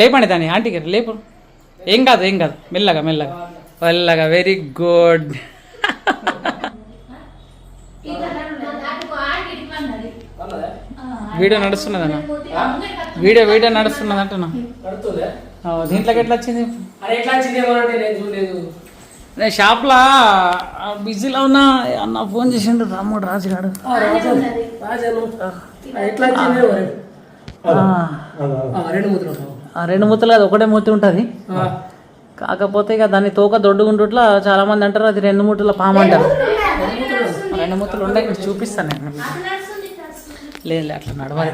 లేపండి దాన్ని ఆంటీకి లేపు. ఏం కాదు ఏం కాదు. మెల్లగా మెల్లగా. మెల్లగా వెరీ గుడ్ వీడియో నడుస్తున్నదన్న. వీడియో వీడియో నడుస్తున్నది అంటున్నా దీంట్లోకి ఎట్లా వచ్చింది? షాప్లో బిజీలో ఉన్నా అన్న ఫోన్ చేసిండు రాముడు రాజుగాడు. రెండు ముద్రలు రెండు మూతలు అది ఒకటే మూతి ఉంటుంది. కాకపోతే ఇక దాన్ని తోక దొడ్డుగుంటుట్లా చాలా మంది అంటారు అది రెండు మూటల పాము అంటారు. రెండు మూతలు ఉండే ఇక్కడ చూపిస్తాను నేను లేదు లేదు, అట్లా నడవాలి.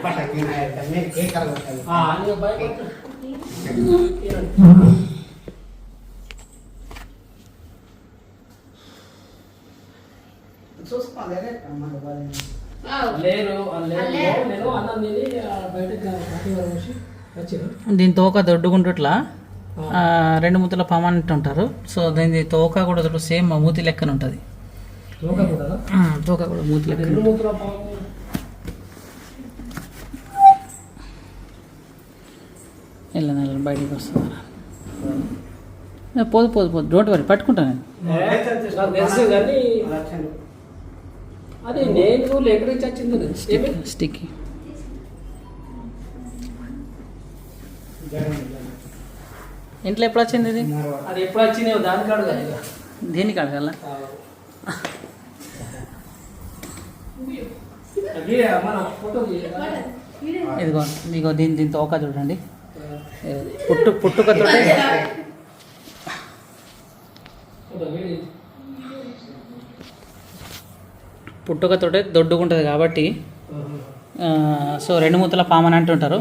లేరు ఆ, లేరు అన్నం బయటకు దీని తోక దొడ్డుగుంటుట్లా ఆ, రెండు మూతల పాము అంటుంటారు సో దీని తోక కూడా దొడ్డు సేమ్ మూతి లెక్కన ఉంటుంది తోక కూడా మూతి లెక్క. రెండు ముద్ర పాము? వెళ్ళ నెల బయటికి వస్తుంది పోదు పోదు పోదు. డోంట్ వరీ పట్టుకుంటాను నేను. నాకు ఇంట్లో ఎప్పుడు వచ్చింది ఇది? అది ఎప్పుడు ఇక. దేనికి అడగల మన ఫోటో ఇదిగో ఇదిగో దీని దీని తోక చూడండి. పుట్టు పుట్టుకతోటే పుట్టుకతోటే దొడ్డుకుంటుంది కాబట్టి సో రెండు మూతల పాము అని అంటుంటారు.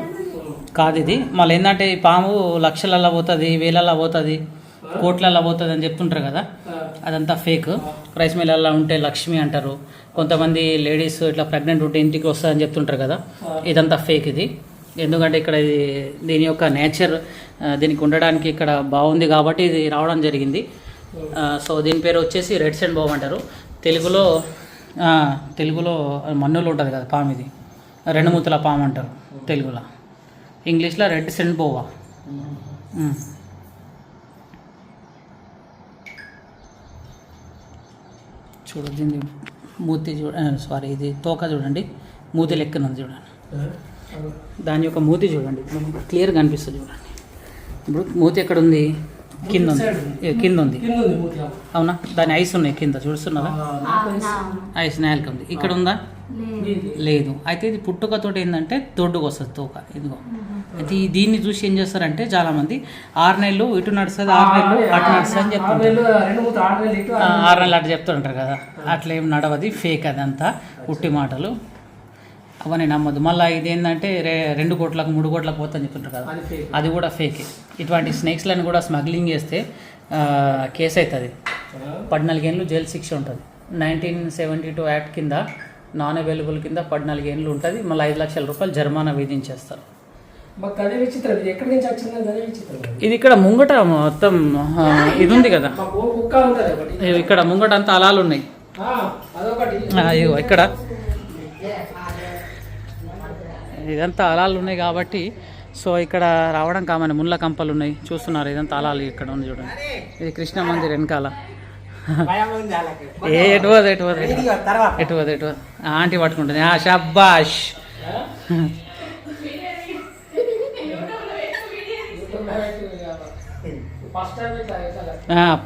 కాదు ఇది. మళ్ళీ ఏంటంటే ఈ పాము లక్షలల్లో పోతుంది వేలల్లో పోతుంది కోట్లలో పోతుంది అని చెప్తుంటారు కదా. అదంతా ఫేక్. రైస్ మిల్లల్లో ఉంటే లక్ష్మి అంటారు. కొంతమంది లేడీస్ ఇట్లా ప్రెగ్నెంట్ ఉంటే ఇంటికి వస్తుందని చెప్తుంటారు కదా. ఇదంతా ఫేక్ ఇది. ఎందుకంటే ఇక్కడ ఇది దీని యొక్క నేచర్ దీనికి ఉండడానికి ఇక్కడ బాగుంది కాబట్టి ఇది రావడం జరిగింది. సో దీని పేరు వచ్చేసి రెడ్ సెండ్ బామ్ అంటారు. తెలుగులో తెలుగులో మన్నులు ఉంటుంది కదా పాము ఇది. రెండు మూతల పాము అంటారు తెలుగులో. ఇంగ్లీష్లో రెడ్ సెండ్ బోవా. ఉమ్. చూడు దీన్ని మూతి చూడ సారీ ఇది తోక చూడండి మూతి లెక్కన ఉంది చూడండి దాని యొక్క మూతి చూడండి క్లియర్ కనిపిస్తుంది చూడండి. ఇప్పుడు మూతి ఎక్కడ ఉంది కింద ఉంది. కింద ఉంది. కింద ఉంది మూతి అవునా. దాని ఐస్ ఉన్నాయి కింద చూస్తున్నారా ఐస్. నేలకి ఉంది. ఇక్కడ ఉందా? లేదు. అయితే ఇది పుట్టుకతోటి ఏంటంటే దొడ్డుకు వస్తుంది తోక ఇదిగో. ఈ దీన్ని చూసి ఏం చేస్తారంటే చాలా మంది ఆరు నెలలు ఇటు నడుస్తుంది ఆరు నెలలు అటు నడుస్తుంది అని చెప్తుంటారు. మూత ఆరు నెలలు అటు చెప్తుంటారు కదా. అట్లా ఏం నడవది ఫేక్ అదంతా ఉట్టి మాటలు. అవన్నీ నమ్మద్దు. మళ్ళీ ఇది ఏంటంటే రే రెండు కోట్లకు మూడు కోట్లకు పోతుందని చెప్తుంటారు కదా. అది కూడా ఫేక్ ఇటువంటి స్నేక్స్లను కూడా స్మగ్లింగ్ చేస్తే కేసు అవుతుంది పద్నాలుగేళ్ళు జైలు శిక్ష ఉంటుంది. నైన్టీన్ సెవెంటీ టూ యాక్ట్ కింద నాన్ అవైలబుల్ కింద పద్నాలుగేళ్ళు ఉంటుంది. మళ్ళీ ఐదు లక్షల రూపాయలు జరిమానా విధించేస్తారు. మాకు అదే విచిత్రం ఇది ఎక్కడి నుంచి వచ్చింది అదే విచిత్రం. ఇది ఇక్కడ ముంగట మొత్తం ఇది ఉంది కదా? మాకు ఓ కుక్క ఉంటుంది ఒకటి. ఇవి ఇక్కడ ముంగట అంతా అలాలు ఉన్నాయి. అదొకటి. ఇక్కడ. ఇదంతా అలాలు ఉన్నాయి కాబట్టి సో ఇక్కడ రావడం కామని ముళ్ళ కంపలు ఉన్నాయి. చూస్తున్నారు ఇదంతా అలాలు ఇక్కడ ఉంది చూడండి. ఇది కృష్ణ మందిర్ వెనకాల. ఏ ఎటు పోదు ఎటు పోదు. ఎటు పోదు. ఎటు పోదు. ఆంటీ పట్టుకుంటుంది. ఆ షబ్బాష్ ఫస్ట్ టైం ఇట్లా ఇట్లా ఆ,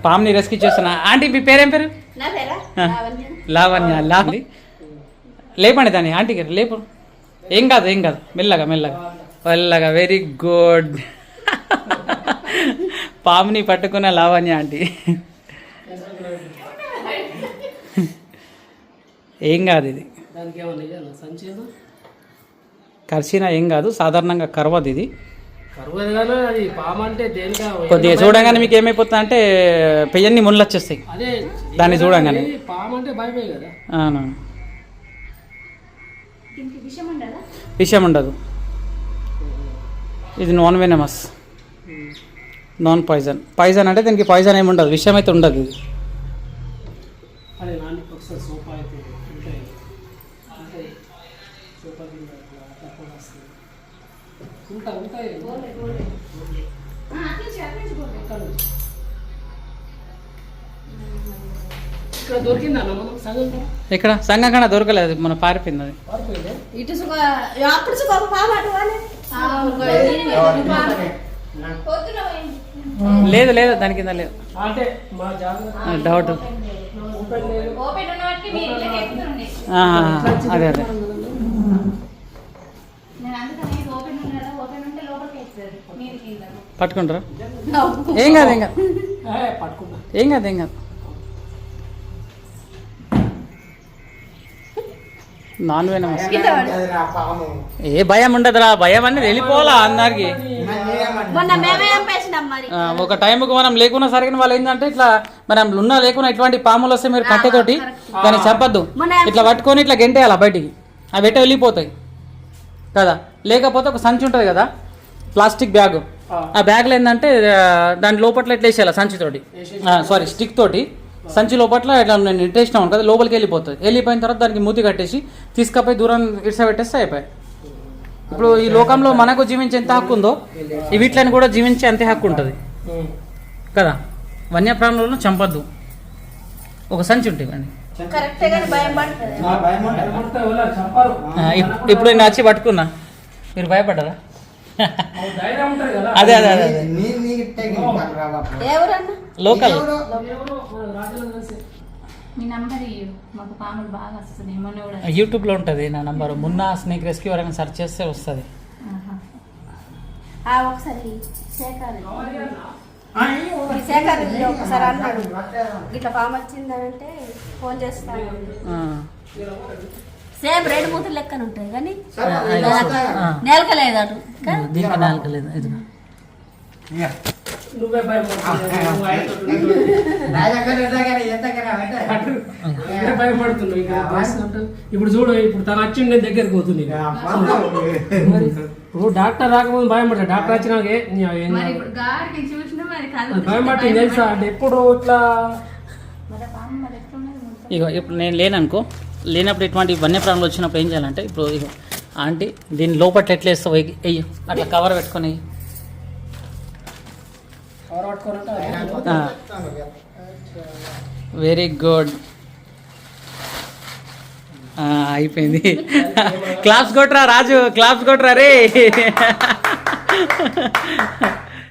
పాముని రెస్క్యూ చేస్తున్నా. ఆంటీ మీ పేరేం పేరు? నా పేరా? ఆ. లావణ్య. లావణ్య లావణి లేపండి దాన్ని ఆంటీకి లేపు. ఏం కాదు ఏం కాదు. మెల్లగా మెల్లగా. మెల్లగా వెరీ గుడ్ పాముని పట్టుకున్న లావణ్య ఆంటీ. ఏం కాదు ఇది. కరిచినా ఏం కాదు సాధారణంగా కరవదు ఇది. కొద్దిగా చూడంగానే మీకు ఏమైపోతుంది అంటే పెయ్యన్ని ముళ్ళు వచ్చేస్తాయి అదే దాన్ని చూడంగానే. అవును. విషయం ఉండదా? ఇది non venomous. Non poison. Poison అంటే దీనికి పాయిజన్ ఏమి ఉండదు. విషయం అయితే ఉండదు ఇది. సోఫా ఉంటాయి ఉంటాయి. ఇక్కడ సంఘం కన్నా దొరకలేదు మన పారిపోయింది అది. లేదు లేదు దాని కింద లేదు. డౌట్ అదే అదే. పట్టుకుంటారా? ఏం కాదు ఏం కాదు. ఏ, కాదు ఏం కాదు. నాన్. ఏ భయం ఉండదురా భయం అనేది వెళ్ళిపోవాలా అందరికి. ఒక టైంకి మనం లేకున్నా సరిగిన వాళ్ళు ఏంటంటే ఇట్లా మనం ఉన్నా లేకున్నా ఇటువంటి పాములు వస్తే మీరు కట్టెతోటి దాన్ని చంపద్దు. మన- ఇట్లా పట్టుకొని ఇట్లా గెంటేయాలి బయటికి? అవి ఎట్ట వెళ్ళిపోతాయి. కదా? లేకపోతే ఒక సంచి ఉంటుంది కదా? Plastic bag. ఆ. బ్యాగ్లో ఏంటంటే దాని లోపల ఇట్లా వేసేయాలి? సంచితోటి సారీ స్టిక్ తోటి. సంచి లోపల ఇట్లా నేను ఇట్టేసినాం కదా లోపలికి వెళ్ళిపోతుంది. వెళ్ళిపోయిన తర్వాత దానికి మూతి కట్టేసి తీసుకపోయి దూరం ఇడిస పెట్టేస్తే అయిపోయి ఇప్పుడు ఈ లోకంలో మనకు జీవించే ఎంత హక్కు ఉందో ఈ వీటిని కూడా జీవించే అంతే హక్కు ఉంటుంది. కదా? వన్యప్రాణులను చంపద్దు. ఒక సంచి ఉంటుంది కానీ ఇప్పుడు నేను వచ్చి పట్టుకున్నా. మీరు భయపడ్డారా? అదే అదే అదే లోకల్. కూడా యూట్యూబ్లో ఉంటుంది నా నంబర్. మున్నా స్నేక్ రెస్క్యూ ఎవరైనా సెర్చ్ చేస్తే వస్తుంది. శేఖర్. ఒకసారి అన్నాడు. ఇట్లా పాము వచ్చిందంటే ఫోన్ చేస్తాను. సేమ్ రెండు మూతులు లెక్కన ఉంటాయి కానీ నేలకలేదు అటు. దీనికి నాలుగు లేదు ఇది. నువ్వే భయపడుతున్నావు నువ్వు ఆయనతో నువ్వే భయపడుతున్నావు ఇక చేస్తుంటావు. ఇప్పుడు చూడు ఇప్పుడు తను వచ్చింది నేను దగ్గరికి పోతుంది ఇక. మరి ఇప్పుడు డాక్టర్ రాకముందు భయపడ్డా డాక్టర్ వచ్చినాక భయం పట్టింది తెలుసా అంటే ఎప్పుడు ఇట్లా? ఇగో ఇప్పుడు నేను లేననుకో లేనప్పుడు ఇటువంటి వన్యప్రాణులు వచ్చినప్పుడు ఏం చేయాలంటే ఇప్పుడు ఆంటీ దీని లోపల ఎట్లా వేస్తావు వెయ్యి. అట్లా కవర్ పెట్టుకొని. వెరీ గుడ్ అయిపోయింది క్లాప్స్ కొట్రా రాజు క్లాప్స్ కొట్రా రే